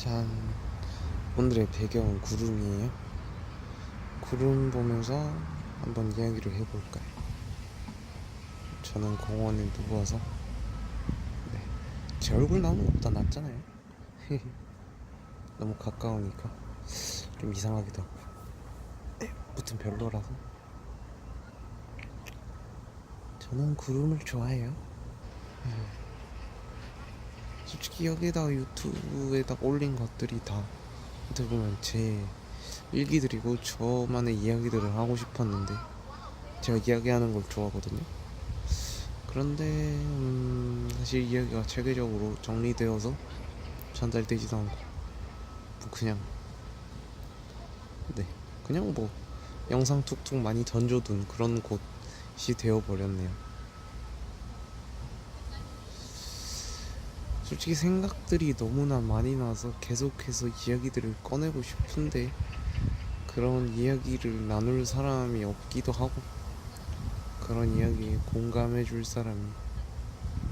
짠. 오늘의 배경은 구름이에요. 구름 보면서 한번 이야기를 해볼까요? 저는 공원에 누워서 네. 제 얼굴 나오는 것보다 낫잖아요. 너무 가까우니까 좀 이상하기도 하고. 네, 무튼 별로라서. 저는 구름을 좋아해요. 솔직히 여기다가 유튜브에다 올린 것들이 다 어떻게 보면 제 일기들이고 저만의 이야기들을 하고 싶었는데 제가 이야기하는 걸 좋아하거든요. 그런데 음, 사실 이야기가 체계적으로 정리되어서 전달되지도 않고 뭐 그냥 네 그냥 뭐 영상 툭툭 많이 던져둔 그런 곳이 되어버렸네요. 솔직히 생각들이 너무나 많이 나서 계속해서 이야기들을 꺼내고 싶은데 그런 이야기를 나눌 사람이 없기도 하고 그런 이야기에 공감해 줄 사람이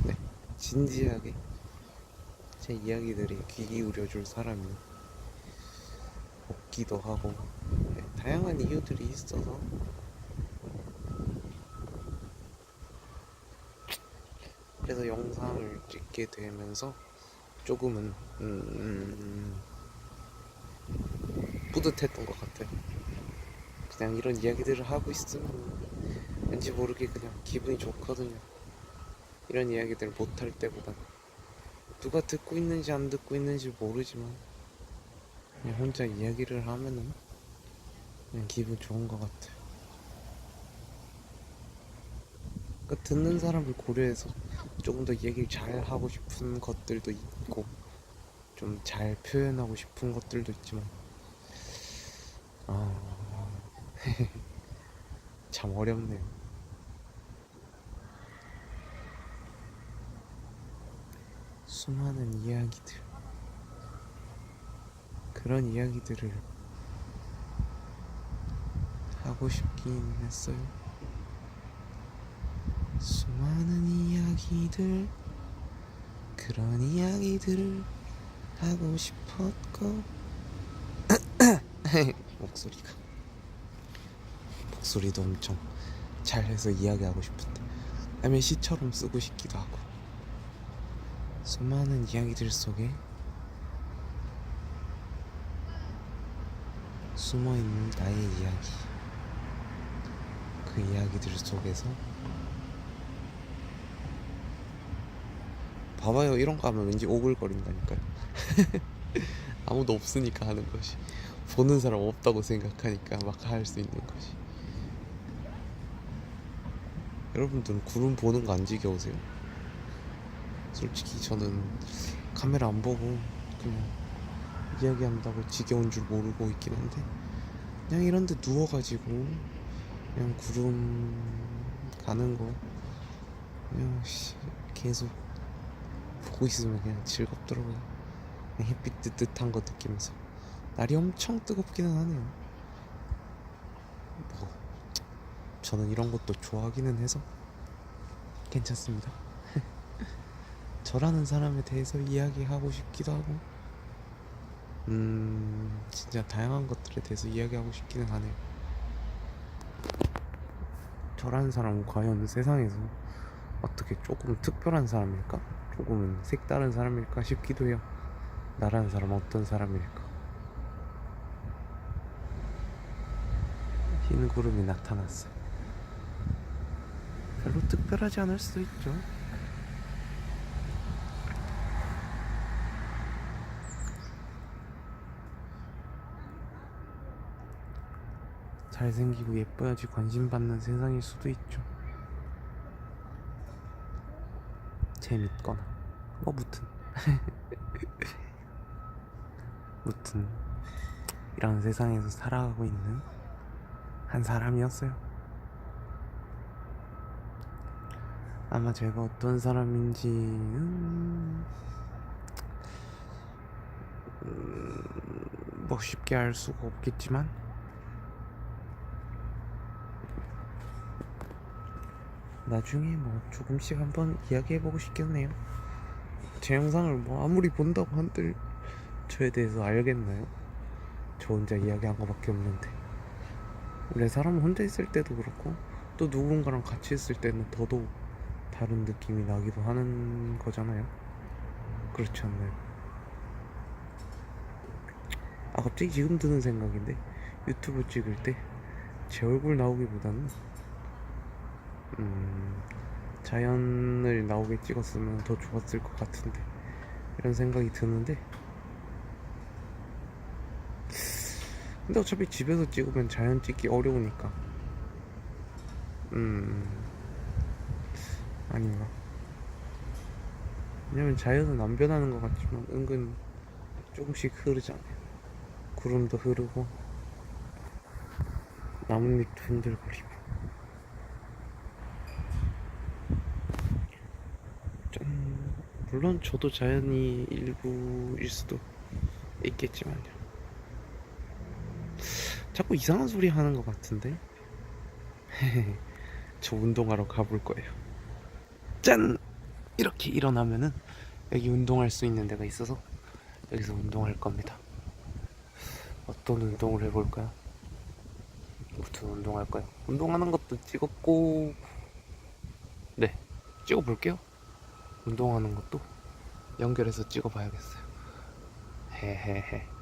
네 진지하게 제 이야기들에 귀 기울여 줄 사람이 없기도 하고 네, 다양한 이유들이 있어서 그래서 영상을 찍게 되면서 조금은 음, 뿌듯했던 것 같아요. 그냥 이런 이야기들을 하고 있으면 왠지 모르게 그냥 기분이 좋거든요. 이런 이야기들을 못할 때보단 누가 듣고 있는지 안 듣고 있는지 모르지만 그냥 혼자 이야기를 하면은 그냥 기분 좋은 것 같아요. 그 듣는 사람을 고려해서 조금 더 얘기를 잘 하고 싶은 것들도 있고 좀 잘 표현하고 싶은 것들도 있지만 아... 참 어렵네요. 수많은 이야기들 그런 이야기들을 하고 싶긴 했어요. 수많은 이야기들 그런 이야기들을 하고 싶었고 목소리가 목소리도 엄청 잘해서 이야기하고 싶은데 남의 시처럼 쓰고 싶기도 하고 수많은 이야기들 속에 숨어있는 나의 이야기 그 이야기들 속에서 봐봐요. 이런 거 하면 왠지 오글거린다니까요. 아무도 없으니까 하는 것이. 보는 사람 없다고 생각하니까 막 할 수 있는 것이. 여러분들은 구름 보는 거 안 지겨우세요? 솔직히 저는 카메라 안 보고 그냥 이야기한다고 지겨운 줄 모르고 있긴 한데 그냥 이런데 누워가지고 그냥 구름 가는 거 그냥 씨, 계속 보고 있으면 그냥 즐겁더라고요. 햇빛 뜨뜻한 거 느끼면서 날이 엄청 뜨겁기는 하네요. 뭐 저는 이런 것도 좋아하기는 해서 괜찮습니다. 저라는 사람에 대해서 이야기하고 싶기도 하고 음 진짜 다양한 것들에 대해서 이야기하고 싶기는 하네요. 저라는 사람은 과연 세상에서 어떻게 조금 특별한 사람일까? 조금은 색다른 사람일까 싶기도 해요. 나라는 사람 어떤 사람일까? 흰 구름이 나타났어. 별로 특별하지 않을 수도 있죠. 잘생기고 예뻐야지 관심받는 세상일 수도 있죠. 재밌거나. 뭐 무튼. 무튼. 이런 세상에서 살아가고 있는 한 사람이었어요. 아마 제가 어떤 사람인지는 음, 뭐 쉽게 알 수가 없겠지만 나중에 뭐 조금씩 한번 이야기해보고 싶겠네요. 제 영상을 뭐 아무리 본다고 한들 저에 대해서 알겠나요? 저 혼자 이야기한 거밖에 없는데 원래 사람은 혼자 있을 때도 그렇고 또 누군가랑 같이 있을 때는 더더욱 다른 느낌이 나기도 하는 거잖아요 그렇지 않나요? 아 갑자기 지금 드는 생각인데 유튜브 찍을 때 제 얼굴 나오기보다는 음 자연을 나오게 찍었으면 더 좋았을 것 같은데 이런 생각이 드는데. 근데 어차피 집에서 찍으면 자연 찍기 어려우니까. 음 아닌가. 왜냐면 자연은 안 변하는 것 같지만 은근 조금씩 흐르잖아요. 구름도 흐르고 나뭇잎도 흔들거리고 물론 저도 자연이 일부일 수도 있겠지만요. 자꾸 이상한 소리 하는 것 같은데? 저 운동하러 가볼 거예요. 짠! 이렇게 일어나면은 여기 운동할 수 있는 데가 있어서 여기서 운동할 겁니다. 어떤 운동을 해볼까요? 무슨 운동할까요? 운동하는 것도 찍었고. 네 찍어볼게요 운동하는 것도 연결해서 찍어봐야겠어요. 헤헤헤